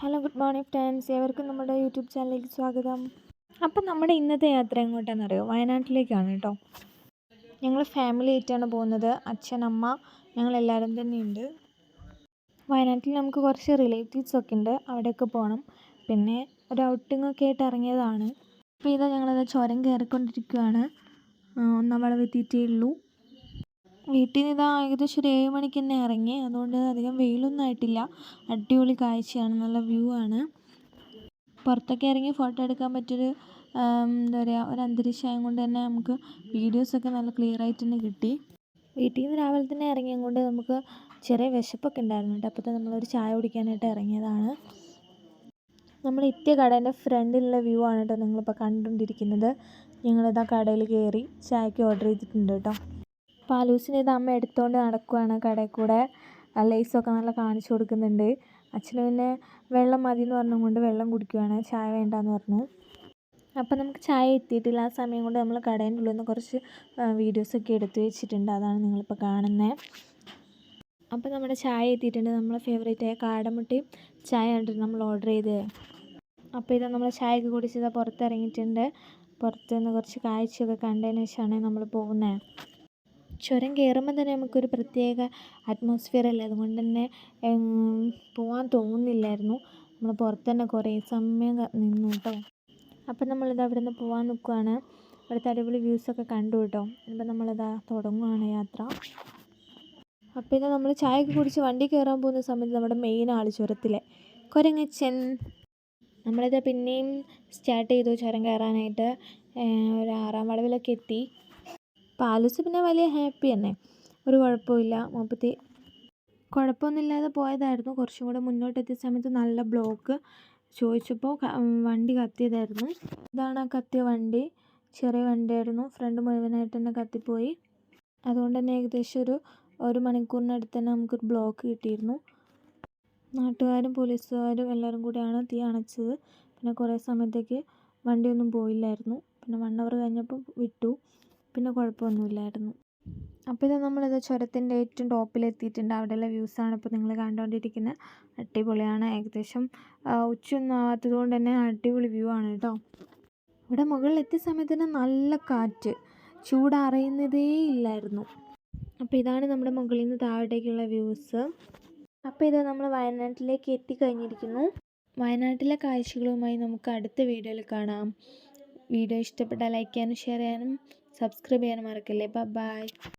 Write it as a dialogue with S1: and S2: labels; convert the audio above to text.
S1: Hello good morning friends ഏവർക്കും നമ്മുടെ YouTube ചാനലിലേക്ക് സ്വാഗതം. അപ്പം നമ്മുടെ ഇന്നത്തെ യാത്ര എങ്ങോട്ടാണെന്ന് അറിയോ വയനാട്ടിലേക്കാണ് കേട്ടോ. ഞങ്ങൾ ഫാമിലി ആയിട്ടാണ് പോകുന്നത്. അച്ഛൻ അമ്മ ഞങ്ങളെല്ലാവരും തന്നെയുണ്ട്. വയനാട്ടിൽ നമുക്ക് കുറച്ച് റിലേറ്റീവ്സ് ഒക്കെ ഉണ്ട്. അവിടെയൊക്കെ പോകണം പിന്നെ ഒരു ഔട്ടിംഗ് ഒക്കെ ആയിട്ട് ഇറങ്ങിയതാണ്. അപ്പോൾ ഇതാ ഞങ്ങളത് ചുരം കയറിക്കൊണ്ടിരിക്കുകയാണ് ഒന്നാം വളവ് എത്തിയിട്ടേ ഉള്ളൂ. വീട്ടിൽ നിന്ന് ഇതാ ഏകദേശം ഒരു ഏഴ് മണിക്ക് തന്നെ ഇറങ്ങി. അതുകൊണ്ട് അധികം വെയിലൊന്നും ആയിട്ടില്ല. അടിപൊളി കാഴ്ചയാണ്. നല്ല വ്യൂ ആണ്. പുറത്തൊക്കെ ഇറങ്ങി ഫോട്ടോ എടുക്കാൻ പറ്റിയൊരു എന്താ പറയുക ഒരു അന്തരീക്ഷമായത് കൊണ്ട് തന്നെ നമുക്ക് വീഡിയോസൊക്കെ നല്ല ക്ലിയർ ആയിട്ട് തന്നെ കിട്ടി. വീട്ടിൽ നിന്ന് രാവിലെ തന്നെ ഇറങ്ങിയത് കൊണ്ട് നമുക്ക് ചെറിയ വിശപ്പൊക്കെ ഉണ്ടായിരുന്നു കേട്ടോ. അപ്പോൾ നമ്മളൊരു ചായ കുടിക്കാനായിട്ട് ഇറങ്ങിയതാണ്. നമ്മൾ എത്തിയ കടേന്റെ ഫ്രണ്ടിലുള്ള വ്യൂ ആണ് കേട്ടോ നിങ്ങളിപ്പോൾ കണ്ടുകൊണ്ടിരിക്കുന്നത്. ഞങ്ങളിതാ കടയിൽ കയറി ചായക്ക് ഓർഡർ ചെയ്തിട്ടുണ്ട് കേട്ടോ. പാലൂസിനെ ഇത് അമ്മ എടുത്തുകൊണ്ട് നടക്കുവാണ് കടയിൽ കൂടെ. ലൈസൊക്കെ നല്ല കാണിച്ചു കൊടുക്കുന്നുണ്ട്. അച്ഛന് പിന്നെ വെള്ളം മതി എന്ന് പറഞ്ഞുകൊണ്ട് വെള്ളം കുടിക്കുവാണ്. ചായ വേണ്ടാന്ന് പറഞ്ഞു. അപ്പം നമുക്ക് ചായ എത്തിയിട്ടില്ല. ആ സമയം കൊണ്ട് നമ്മൾ കടേന്റെ ഉള്ളിൽ നിന്ന് കുറച്ച് വീഡിയോസൊക്കെ എടുത്തു വെച്ചിട്ടുണ്ട്. അതാണ് നിങ്ങളിപ്പോൾ കാണുന്നത് അപ്പോൾ നമ്മുടെ ചായ എത്തിയിട്ടുണ്ട്. നമ്മളെ ആയ കാടമുട്ടയും ചായ കണ്ടിട്ട് നമ്മൾ ഓർഡർ ചെയ്തത് അപ്പോൾ ഇത് നമ്മൾ ചായയൊക്കെ കുടിച്ചത് പുറത്തിറങ്ങിയിട്ടുണ്ട്. പുറത്ത് നിന്ന് കുറച്ച് കാഴ്ചയൊക്കെ കണ്ടതിന് ശേഷമാണ് നമ്മൾ പോകുന്നത് ചുരം കയറുമ്പോൾ തന്നെ നമുക്കൊരു പ്രത്യേക അറ്റ്മോസ്ഫിയർ അല്ലേ? അതുകൊണ്ട് തന്നെ പോകാൻ തോന്നുന്നില്ലായിരുന്നു. നമ്മൾ പുറത്ത് തന്നെ കുറേ സമയം നിന്നു കേട്ടോ അപ്പം നമ്മളിത് അവിടെ നിന്ന് പോകാൻ നിൽക്കുവാണ് അവിടുത്തെ അടിപൊളി വ്യൂസൊക്കെ കണ്ടു കേട്ടോ അപ്പം നമ്മളിതാ തുടങ്ങുകയാണ് യാത്ര. അപ്പോൾ ഇത് നമ്മൾ ചായയൊക്കെ കുടിച്ച് വണ്ടി കയറാൻ പോകുന്ന സമയത്ത് നമ്മുടെ മെയിൻ ആൾ ചുരത്തിലെ കൊരങ്ങച്ചൻ. നമ്മളിത് പിന്നെയും സ്റ്റാർട്ട് ചെയ്തു ചുരം കയറാനായിട്ട് ഒരു ആറാം വളവിലൊക്കെ എത്തി. പാലൂസ് പിന്നെ വലിയ ഹാപ്പി തന്നെ ഒരു കുഴപ്പമില്ല മൂപ്പത്തി കുഴപ്പമൊന്നുമില്ലാതെ പോയതായിരുന്നു. കുറച്ചും കൂടെ മുന്നോട്ടെത്തിയ സമയത്ത് നല്ല ബ്ലോക്ക് ചോദിച്ചപ്പോൾ വണ്ടി കത്തിയതായിരുന്നു. ഇതാണ് ആ കത്തിയ വണ്ടി. ചെറിയ വണ്ടിയായിരുന്നു. ഫ്രണ്ട് മുഴുവനായിട്ട് തന്നെ കത്തിപ്പോയി. അതുകൊണ്ട് തന്നെ ഏകദേശം ഒരു ഒരു മണിക്കൂറിനടുത്ത് തന്നെ നമുക്കൊരു ബ്ലോക്ക് കിട്ടിയിരുന്നു. നാട്ടുകാരും പോലീസുകാരും എല്ലാവരും കൂടിയാണ് തീ അണച്ചത്. പിന്നെ കുറേ സമയത്തേക്ക് വണ്ടിയൊന്നും പോയില്ലായിരുന്നു. പിന്നെ വൺ അവർ കഴിഞ്ഞപ്പോൾ വിട്ടു. പിന്നെ കുഴപ്പമൊന്നുമില്ലായിരുന്നു. അപ്പോൾ ഇത് നമ്മളിത് ചുരത്തിന്റെ ഏറ്റവും ടോപ്പിലെത്തിയിട്ടുണ്ട് അവിടെയുള്ള വ്യൂസാണ് ഇപ്പോൾ നിങ്ങൾ കണ്ടുകൊണ്ടിരിക്കുന്നത് അടിപൊളിയാണ്. ഏകദേശം ഉച്ചയൊന്നും ആവാത്തത് കൊണ്ട് തന്നെ അടിപൊളി വ്യൂ ആണ് കേട്ടോ. ഇവിടെ മുകളിലെത്തിയ സമയത്ത് തന്നെ നല്ല കാറ്റ്. ചൂടറിയുന്നതേ ഇല്ലായിരുന്നു. അപ്പോൾ ഇതാണ് നമ്മുടെ മുകളിൽ നിന്ന് താഴോട്ടേക്കുള്ള വ്യൂസ്. അപ്പോൾ ഇത് നമ്മൾ വയനാട്ടിലേക്ക് എത്തിക്കഴിഞ്ഞിരിക്കുന്നു. വയനാട്ടിലെ കാഴ്ചകളുമായി നമുക്ക് അടുത്ത വീഡിയോയിൽ കാണാം. വീഡിയോ ഇഷ്ടപ്പെട്ടാൽ ലൈക്ക് ചെയ്യാനും ഷെയർ ചെയ്യാനും സബ്സ്ക്രൈബ് ചെയ്യാനും മറക്കല്ലേ ബൈ